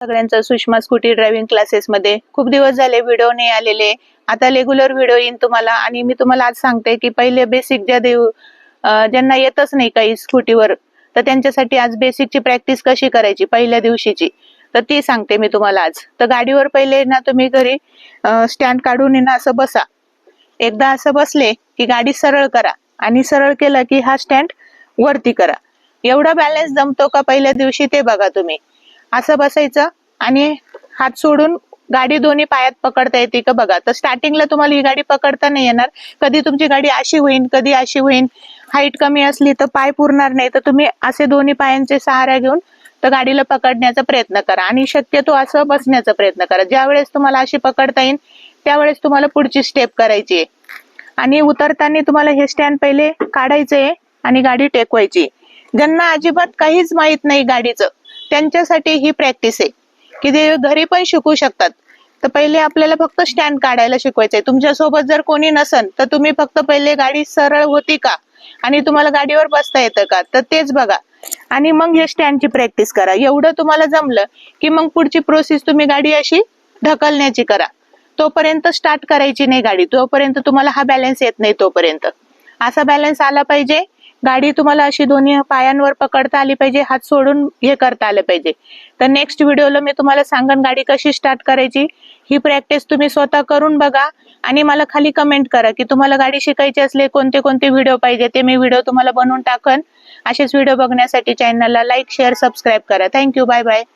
सगळ्यांचं Sushma scooty driving क्लासेसमध्ये खूप दिवस झाले व्हिडिओ नाही आलेले. आता रेग्युलर व्हिडिओ येईन तुम्हाला. आणि मी तुम्हाला आज सांगते की पहिले बेसिक ज्या देऊ ज्यांना येतच नाही काही स्कूटीवर तर त्यांच्यासाठी आज बेसिकची प्रॅक्टिस कशी करायची पहिल्या दिवशीची? तर ती सांगते मी तुम्हाला आज. तर गाडीवर पहिले ना तुम्ही घरी स्टँड काढून ना असं बसा. एकदा असं बसले की गाडी सरळ करा. आणि सरळ केलं की हा स्टँड वरती करा. एवढा बॅलन्स जमतो का पहिल्या दिवशी ते बघा तुम्ही. असं बसायचं आणि हात सोडून गाडी दोन्ही पायात पकडता येते का बघा. तर स्टार्टिंगला तुम्हाला ही गाडी पकडता नाही येणार. कधी तुमची गाडी अशी होईल कधी अशी होईल हाईट कमी असली तर पाय पुरणार नाही. तर तुम्ही असे दोन्ही पायांचे सहारा घेऊन तर गाडीला पकडण्याचा प्रयत्न करा. आणि शक्यतो असं बसण्याचा प्रयत्न करा. ज्या वेळेस तुम्हाला अशी पकडता येईल त्यावेळेस तुम्हाला पुढची स्टेप करायची आहे. आणि उतरताना तुम्हाला हे स्टँड पहिले काढायचंय आणि गाडी टेकवायची. ज्यांना अजिबात काहीच माहीत नाही गाडीचं त्यांच्यासाठी ही प्रॅक्टिस आहे. की ते घरी पण शिकू शकतात. तर पहिले आपल्याला फक्त स्टँड काढायला शिकवायचंय. तुमच्यासोबत जर कोणी नसन तर तुम्ही फक्त पहिले गाडी सरळ होती का? आणि तुम्हाला गाडीवर बसता येतं का? तर तेच बघा. आणि मग हे स्टँडची प्रॅक्टिस करा. एवढं तुम्हाला जमलं की मग पुढची प्रोसेस तुम्ही गाडी अशी ढकलण्याची करा. तोपर्यंत स्टार्ट करायची नाही गाडी. तोपर्यंत तुम्हाला हा बॅलन्स येत नाही तोपर्यंत. असा बॅलन्स आला पाहिजे. गाडी तुम्हाला अशी दोन्ही पायांवर पकडता आली पाहिजे हात सोडून हे करता आले पाहिजे. तर नेक्स्ट व्हिडिओला मी तुम्हाला सांगन गाडी कशी स्टार्ट करायची. ही प्रॅक्टिस तुम्ही स्वतः करून बघा आणि मला खाली कमेंट करा की तुम्हाला गाडी शिकायची असले कोणते कोणते व्हिडिओ पाहिजे ते मी व्हिडिओ तुम्हाला बनवून टाकन. असेच व्हिडिओ बघण्यासाठी चॅनलला लाईक शेअर सबस्क्राईब करा. Thank you bye bye